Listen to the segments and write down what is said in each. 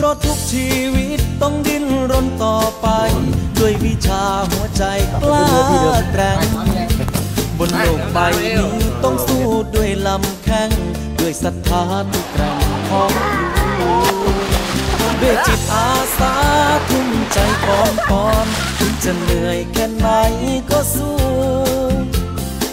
เพราะทุกชีวิตต้องดิ้นรนต่อไป ด้วยวิชาหัวใจกล้าแกร่งบนโลกใบนี้ต้องสู้ด้วยลำแข้งด้วยศรัทธาทุกแรงของลูกด้วยจิตอาสาทุ่มใจปอนปอนถึจะเหนื่อยแค่ไหนก็สู้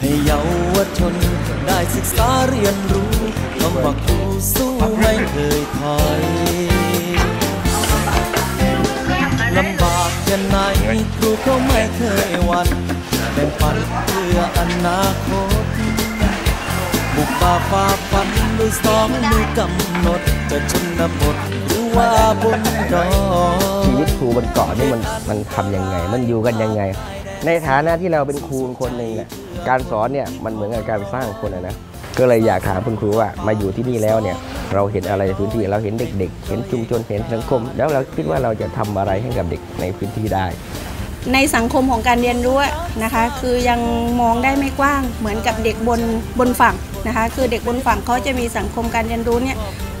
ให้เยาวชนได้ศึกษาเรียนรู้คำว่าครูสู้ไม่เคยถอยากแค่ไหนครูก็ไม่เคยวันแบ่งปันเพื่ออนาคต บุกป่าฝ่าฟันด้วยสองมือกำหนด จะชนบทหรือว่าบนดอยชีวิตครูบนเกาะนี่มันมันทำยังไง มันอยู่กันยังไง ในฐานะที่เราเป็นครูคนหนึ่งเนี่ยการสอนเนี่ยมันเหมือนกับการสร้างคนนะ ก็เลยอยากถามคุณครูว่ามาอยู่ที่นี่แล้วเนี่ยเราเห็นอะไรในพื้นที่เราเห็นเด็ก ๆ เห็นชุมชนเห็นสังคม แล้วเราคิดว่าเราจะทำอะไรให้กับเด็กในพื้นที่ได้ ในสังคมของการเรียนรู้อะนะคะ คือยังมองได้ไม่กว้างเหมือนกับเด็กบนบนฝั่งนะคะ คือเด็กบนฝั่งเขาจะมีสังคมการเรียนรู้เนี่ย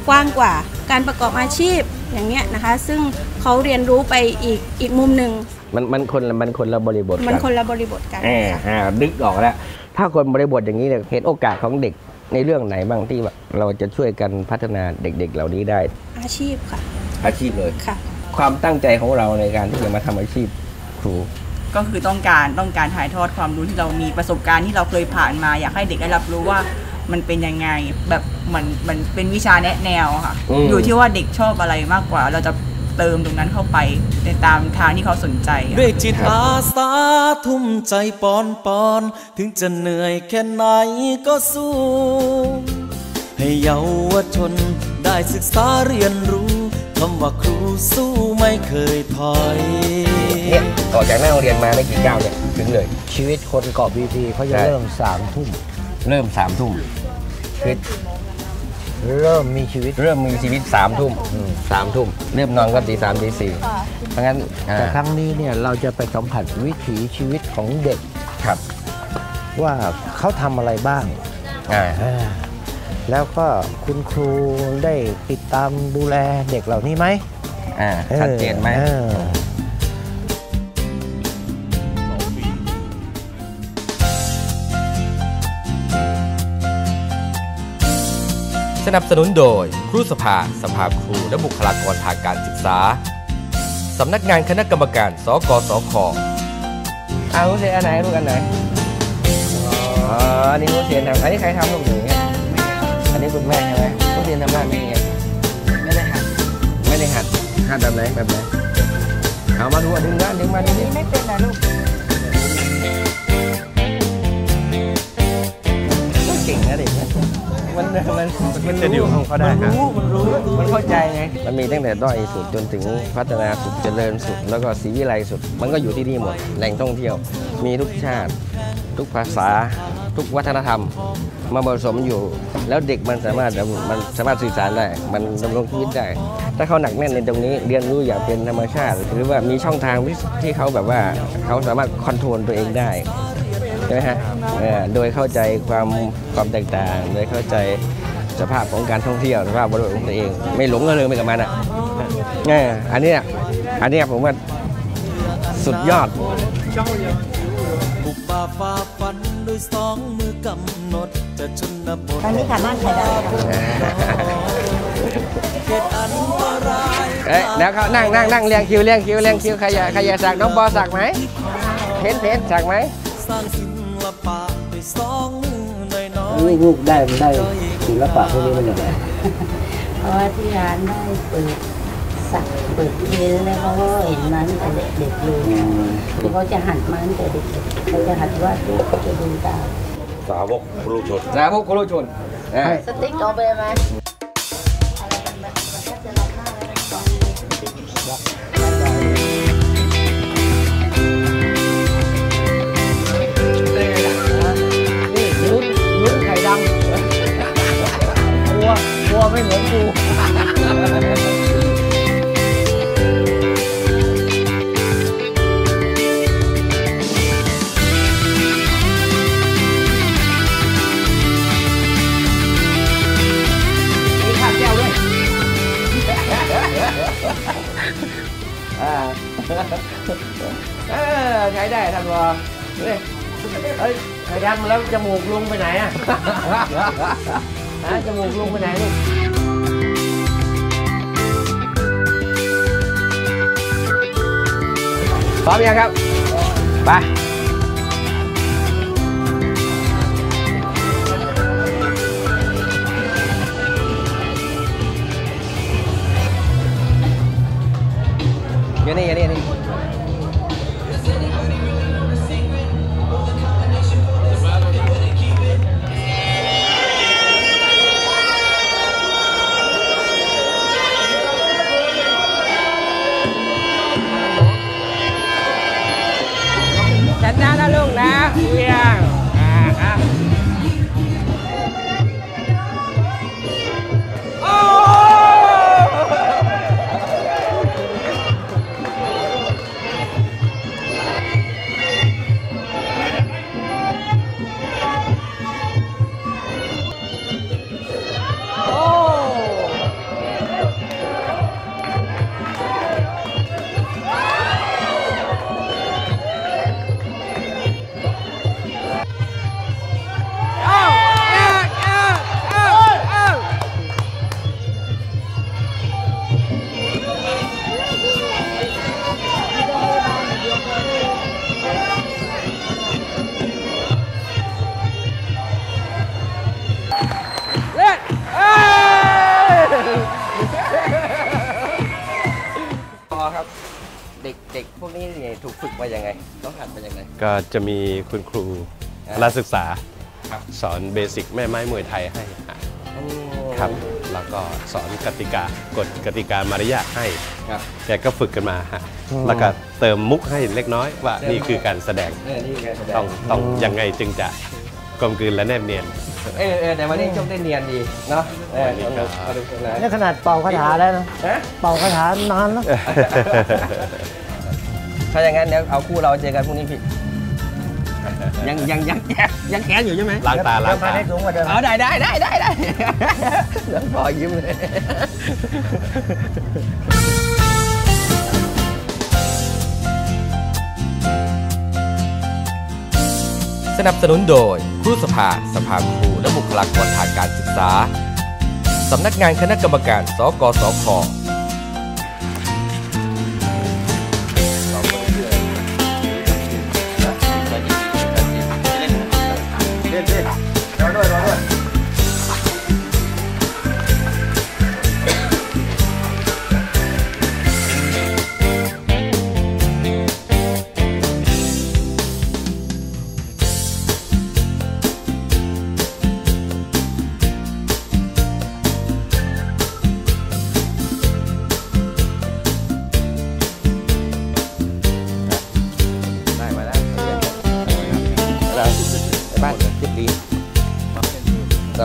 กว้างกว่าการประกอบอาชีพอย่างเนี้ยนะคะ ซึ่งเขาเรียนรู้ไปอีกอีกมุมหนึ่งมันมันคนละมันคนละบริบทมันกัคนละบริบทกันแอบค่ะอ่าดึกออกแล้ว ถ้าคนบริบทอย่างนี้เนี่ยเห็นโอกาสของเด็กในเรื่องไหนบ้างที่แบบเราจะช่วยกันพัฒนาเด็ก ๆ เหล่านี้ได้ อาชีพค่ะ อาชีพเลยค่ะ ความตั้งใจของเราในการที่จะมาทำอาชีพครูก็คือต้องการต้องการถ่ายทอดความรู้ที่เรามีประสบการณ์ที่เราเคยผ่านมา อยากให้เด็กได้รับรู้ว่ามันเป็นยังไงแบบเหมือนมันเป็นวิชาแนะแนวค่ะอืมอยู่ที่ว่าเด็กชอบอะไรมากกว่า เราจะ เติมตรงนั้นเข้าไปในตามทางที่เขาสนใจอะด้วยจิตอาสาทุ่มใจปอนปอนถึงจะเหนื่อยแค่ไหนก็สู้ ให้เยาวชนได้ศึกษาเรียนรู้คำว่าครูสู้ไม่เคยถอยเนี่ยออกจากหน้าโรงเรียนมาไม่กี่ก้าวเนี่ยถึงเลย ชีวิตคนเกาะบีพีเขาจะใช่เริ่มสามทุ่มเริ่มสามทุ่มคือ เริ่มมีชีวิต เริ่มมีชีวิตสามทุ่มสามทุ่มเริ่มนอนก็ตีสามตีสี่เพราะงั้นอ่าแต่ครั้งนี้เนี่ยเราจะไปสัมผัสวิถีชีวิตของเด็กครับว่าเขาทำอะไรบ้างอ่าอ่าแล้วก็คุณครูได้ติดตามดูแลเด็กเหล่านี้ไหมอ่าชัดเจนไหม ออ สนับสนุนโดย ครูสภา สภาครู และบุคลากรทางการศึกษา สำนักงานคณะกรรมการ สกสคเอาลูกเสียนอันไหนลูกอันไหนอ๋ออันนี้ลูกเสียนทำอันนี้ใครทำลูกหนูเนี่ยอันนี้คุณแม่ใช่ไหมลูกเสียนทำบ้านนี้ไงไม่ได้หัดไม่ได้หัดหัดแบบไหนแบบไหนเอามาดูอะดึงด้านดึงมาดูดิไม่เป็นนะลูกเก่งนะเด็กนะ มันมันมันจะดิวของเขาได้ครับมันรู้มันเข้าใจไงมันมีตั้งแต่ด้อยสุดจนถึงพัฒนาสุดเจริญสุด แล้วก็ศรีวิไลสุด มันก็อยู่ที่นี่หมดแหล่งท่องเที่ยว มีทุกชาติ ทุกภาษา ทุกวัฒนธรรม มาผสมอยู่ แล้วเด็กมันสามารถมันสามารถสื่อสารได้มันดำรงชีวิตได้ ถ้าเขาหนักแน่นในตรงนี้เรียนรู้อย่างเป็นธรรมชาติ หรือว่ามีช่องทางที่เขาแบบว่าเขาสามารถคอนโทรลตัวเองได้ ใช่ไหมฮะเออโดยเข้าใจความความแตกต่าง โดยเข้าใจสภาพของการท่องเที่ยวสภาพบริบทของตัวเอง ไม่หลงระเริงไปกับมันอะเอออันเนี้ยอันเนี้ยผมว่าสุดยอดบุกป่าฝ่าฟันด้วยสองมือกำหนดจะชนบทตอนนี้ค่ะบ้านใครได้ค่ะเขตอันตรายเอ้ยแล้วเขานั่งนั่งนั่งเรียงคิวเรียงคิวเรียงคิวใครอยากใครอยากสักน้องปอสักไหมเพชรเพชรสักไหม สร้างศิลปะด้วยสองมือน้อยๆลูกได้ได้ศิลปะพวกนี้มันยังไงเพราะว่าที่ร้านได้เปิดสักเปิดเรียนแล้วเขาก็เห็นมาตั้งแต่เด็กๆเลยคือเขาจะหัดมาตั้งแต่เด็กๆเขาจะหัดวาดรูปเขาจะดูตามสาวกครูชนสาวกครูชนเออสติ๊กเอาไปไหม นะฮะจมูกลุงไปไหนลูกพร้อมยังครับ ไปอยู่นี่อยู่นี่อะนี่ ก็จะมีคุณครูอ่ารัฐศึกษาครับสอนเบสิกแม่ไม้มวยไทยให้ฮะครับแล้วก็สอนกติกากฎกติกามารยาทให้ครับแกก็ฝึกกันมาฮะอืมแล้วก็เติมมุกให้เล็กน้อยว่าเติมนี่คือการแสดงเออนี่ไงแสดงต้องต้องยังไงจึงจะกลมกลืนและแนบเนียนเออเออแต่วันนี้ชมได้เนียนดีเนาะเออวันนี้ก็เอาดูนะนี่ขนาดเป่าคาถาแล้วนะฮะเป่าคาถานานแล้วถ้าอย่างนั้นเดี๋ยวเอาคู่เราเจอกันพรุ่งนี้พี่ ยังยังยังยังแค้นอยู่ใช่ไหมล้างตาล้างเดิมพันตาให้สูงกว่าเดิมเอาได้ได้ได้ได้ได้เดี๋ยวพอยิ้มเลยสนับสนุนโดยครูสภา สภาครูและบุคลากรทางการศึกษา สำนักงานคณะกรรมการ สกสค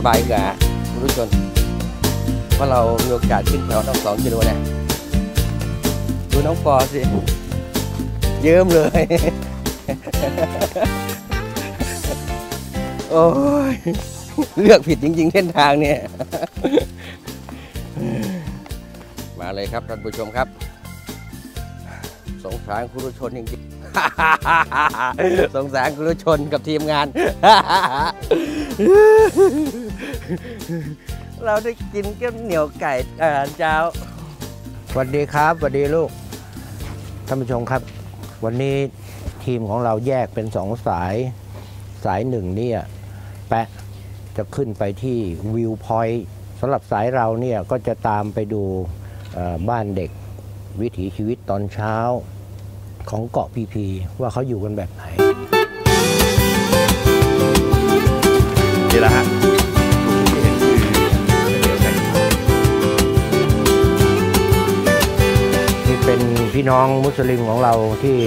บายกว่าคุณผู้ชมเพราะเรามีโอกาสขึ้นเขาต้องสองกิโลเนี่ยดูน้องปอสิ เยิ้มเลย โอ้ย เลือกผิดจริง ๆ เส้นทางเนี่ย มาเลยครับท่านผู้ชมครับ สงสารคุณผู้ชนจริงๆ สงสารคุณผู้ชนกับทีมงาน เราได้กินก็เหนียวไก่อาหารเช้าสวัสดีครับสวัสดีลูกท่านผู้ชมครับ วันนี้ทีมของเราแยกเป็นสองสายสายหนึ่งเนี่ยแปะจะขึ้นไปที่วิวพอยต์สำหรับสายเราเนี่ยก็จะตามไปดูเอ่อบ้านเด็กวิถีชีวิตตอนเช้าของเกาะพีพีว่าเขาอยู่กันแบบไหนนี่แหละฮะ เป็นพี่น้องมุสลิมของเราที่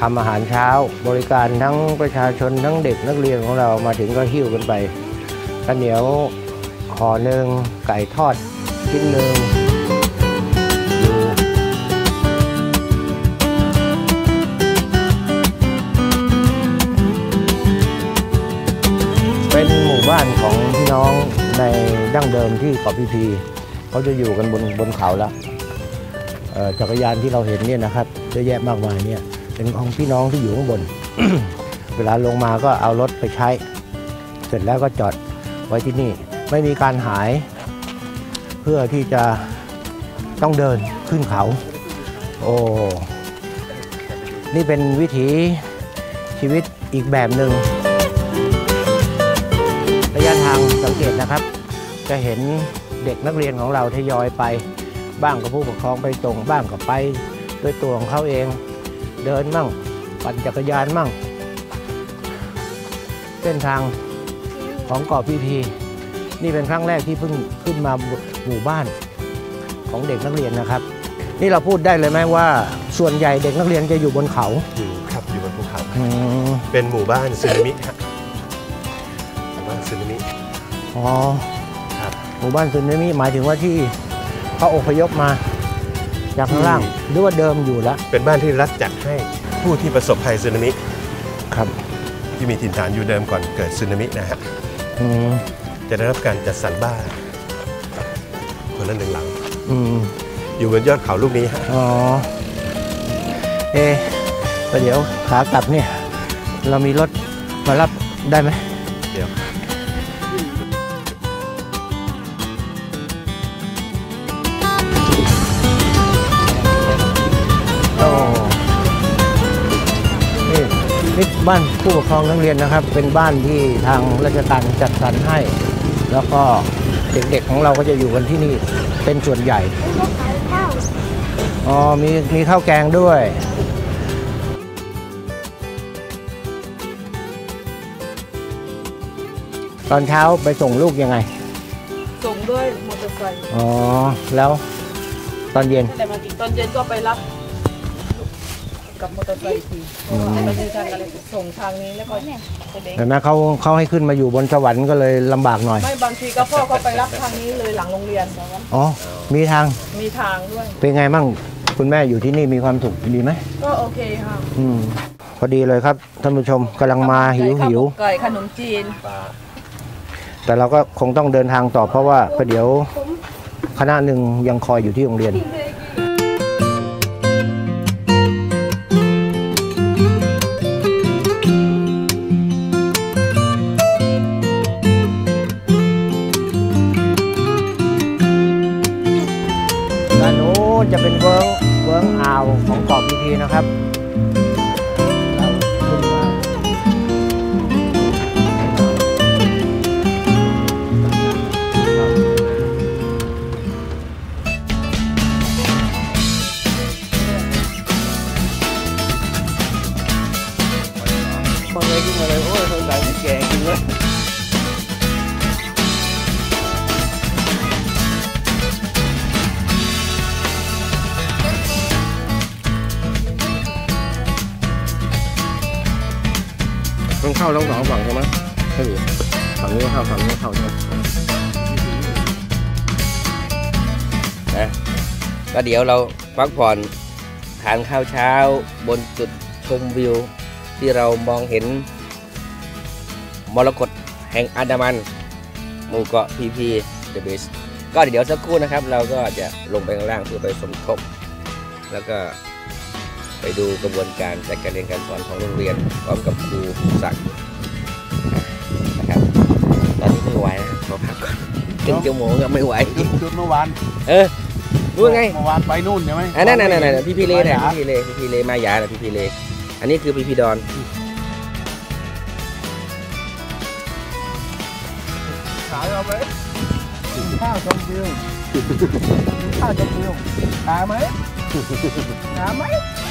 ทำอาหารเช้า บริการทั้งประชาชนทั้งเด็กนักเรียนของเรามาถึงก็หิ้วกันไปข้าวเหนียวขอหนึ่งไก่ทอดชิ้นหนึ่งเป็นหมู่บ้านของพี่น้องในดั้งเดิมที่เกาะพีพีเขาจะอยู่กันบนบนเขาแล้ว จักรยานที่เราเห็นเนี่ยนะครับเยอะแยะมากมายเนี่ยเป็นของพี่น้องที่อยู่ข้างบน เวลาลงมาก็เอารถไปใช้ เสร็จแล้วก็จอดไว้ที่นี่ ไม่มีการหาย เพื่อที่จะต้องเดินขึ้นเขา โอ้นี่เป็นวิถีชีวิตอีกแบบหนึ่งระยะทางสังเกตนะครับ จะเห็นเด็กนักเรียนของเราทยอยไป บ้างกับผู้ปกครองไปส่งบ้างกับไปด้วยตัวของเขาเอง เดินมั่ง ปั่นจักรยานมั่ง เส้นทางของเกาะพีพีนี่เป็นครั้งแรกที่เพิ่งขึ้นมาหมู่บ้านของเด็กนักเรียนนะครับ นี่เราพูดได้เลยไหมว่า ส่วนใหญ่เด็กนักเรียนจะอยู่บนเขาอยู่ครับอยู่บนภูเขาอืมเป็นหมู่บ้านซึนามิครับหมู่บ้านซึนามิอ๋อครับหมู่บ้านซึนามิหมายถึงว่าที่ เขาอพยพมาจากข้างล่างหรือว่าเดิมอยู่แล้ว เป็นบ้านที่รัฐจัดให้ผู้ที่ประสบภัยซึนามิครับ ที่มีถิ่นฐานอยู่เดิมก่อนเกิดซึนามินะฮะอืมจะได้รับการจัดสรรบ้านคนละหนึ่งหลังอืมอยู่บนยอดเขาลูกนี้ฮะอ๋อเอะแล้วเดี๋ยวขากลับเนี่ย เรามีรถมารับได้ไหม นี่บ้านผู้ปกครองนักเรียนนะครับ เป็นบ้านที่ทางราชการจัดสรรให้ แล้วก็เด็กๆของเราก็จะอยู่กันที่นี่เป็นส่วนใหญ่อ๋อมีมีข้าวแกงด้วยตอนเช้าไปส่งลูกยังไง ส่งด้วยมอเตอร์ไซค์ อ๋อ แล้วตอนเย็นแต่มาถึงตอนเย็นก็ไปรับ กับมอเตอร์ไซค์อีกทีเพราะว่าไม่ได้ทางอะไรส่งทางนี้แล้วก็ไปเด็กเห็นไหมเขาเขาให้ขึ้นมาอยู่บนสวรรค์ก็เลยลำบากหน่อย ไม่บางทีก็พ่อก็ไปรับทางนี้เลยหลังโรงเรียนอ๋อ มีทาง มีทางด้วย เป็นไงมั่งคุณแม่อยู่ที่นี่มีความสุขดีไหมก็โอเคค่ะอืม พอดีเลยครับท่านผู้ชมกำลังมาหิวหิว ไก่ขนมจีน แต่เราก็คงต้องเดินทางต่อเพราะว่าประเดี๋ยวคณะหนึ่งยังคอยอยู่ที่โรงเรียน จะเป็นเวิร์งเวิร์งอ่าวของเกาะพีพีนะครับ งเข้าทั้งสองฝั่งใช่ไหมใช่ดิฝั่งนี้ก็เข้าฝั่งนี้ก็เข้าใช่ไหมนะก็เดี๋ยวเราพักผ่อนทานข้าวเช้าบนจุดชมวิว ที่เรามองเห็น มรกตแห่งอันดามันหมู่เกาะพีพีเดอะเบสก็เดี๋ยวสักครู่นะครับ เราก็จะลงไปข้างล่างเพื่อไปสมทบ แล้วก็ ไปดูกระบวนการจัดการเรียนการสอนของโรงเรียนพร้อมกับครูศักดิ์นะครับตอนนี้ไม่ไหวนะขอพักก่อนครึ่งชั่วโมงก็ไม่ไหวจุดเมื่อวานเออรู้ไงเมื่อวานไปนู่นใช่ไหมอันนั้นนั่นนั่นพี่พี่เลเนี่ยไปหาพี่พี่เลพี่พี่เลมายาน่ะพี่พี่เลอันนี้คือพี่พี่ดอนขายเอาไหมกินข้าวชมวิวกินข้าวชมวิวตาไหมตาไหม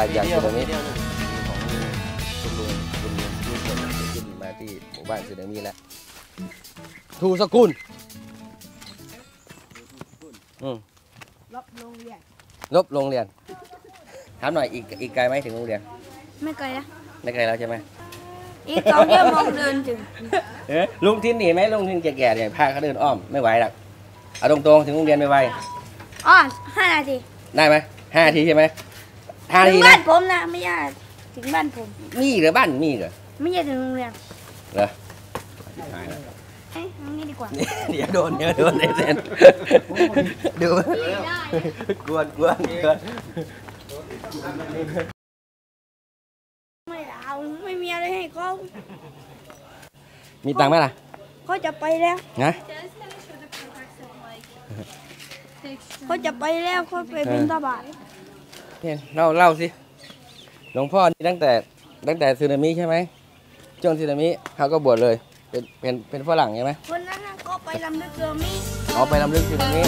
ายอยางตรงนี้ของคุณลุงคุณลุงที่เกิดขึ้นมาที่หมู่บ้านสึนามิแล้วทูสกุลอืมลบโรงเรียนลบโรงเรียนถามหน่อยอีกอีกไกลไหมถึงโรงเรียน ไม่ไกลนะไม่ไกลแล้วใช่ไหมอีกสองชั่วโมงเดินถึงลุงทินหนีไหมลุงทินแก่ๆเนี่ยพาเขาเดินอ้อมไม่ไหวหรอกเอาตรงๆถึงโรงเรียนไม่ไหวอ๋อห้านาทีได้ไหมห้านาทีใช่ไหม ห้านาถึทีงนะบ้านผมนะไม่ใช่ถึงบ้านผม มีเหรอบ้านมีเหรอไม่ใช่ถึงโรงเรียนเหรอเอ้ยเอางี้ดีกว่าเดี๋ยวโดนเดี๋ยวโดนเซนดูกวนกวนกวนไม่เอาไม่มีอะไรให้เขามีตังค์ไหมล่ะเขาจะไปแล้วนะ เขาจะไปแล้วเขาไปบินทบาท เนี่ยเล่าเล่าสิ หลวงพ่อนี่ตั้งแต่ตั้งแต่สึนามิใช่ไหมช่วงสึนามิเขาก็บวชเลย เป็นเป็นเป็นฝรั่งใช่ไหมคนนั้นน่ะก็ไปลำลึกเรือมีเอาไปลำลึกสึนามิ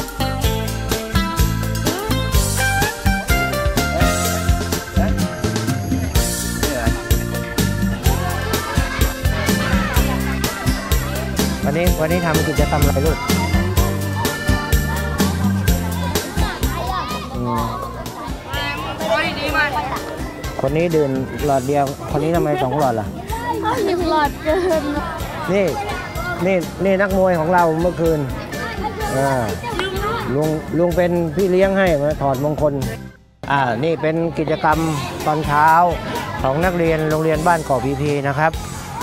นี่เหรอวันนี้วันนี้ทำกิจกรรมอะไรลูก คนนี้ดื่มหลอดเดียว คนนี้ทำไมสองหลอดล่ะเขาหยิบหลอดเกิน นี่นี่นี่นักมวยของเราเมื่อคืนอ่าลุงลุงเป็นพี่เลี้ยงให้มาถอดมงคลอ่านี่เป็นกิจกรรมตอนเช้าของนักเรียนโรงเรียนบ้านเกาะพีพีนะครับ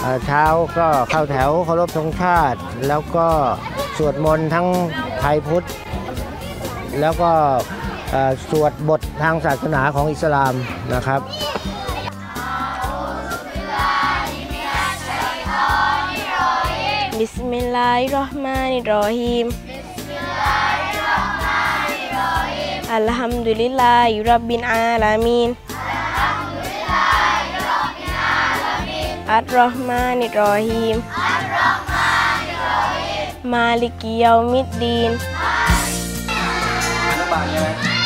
อ่าเช้าก็เข้าแถวเคารพธงชาติ แล้วก็สวดมนต์ทั้งไทยพุทธ แล้วก็เอ่อสวดบททางศาสนาของอิสลามนะครับ Bismillahirrahmanirrahim. Bismillahirrahmanirrahim. Alhamdulillahirabbil alamin. Alhamdulillahirabbil alamin. Arrahmanirrahim. Arrahmanirrahim. Maliki yaumiddin. Maliki yaumiddin.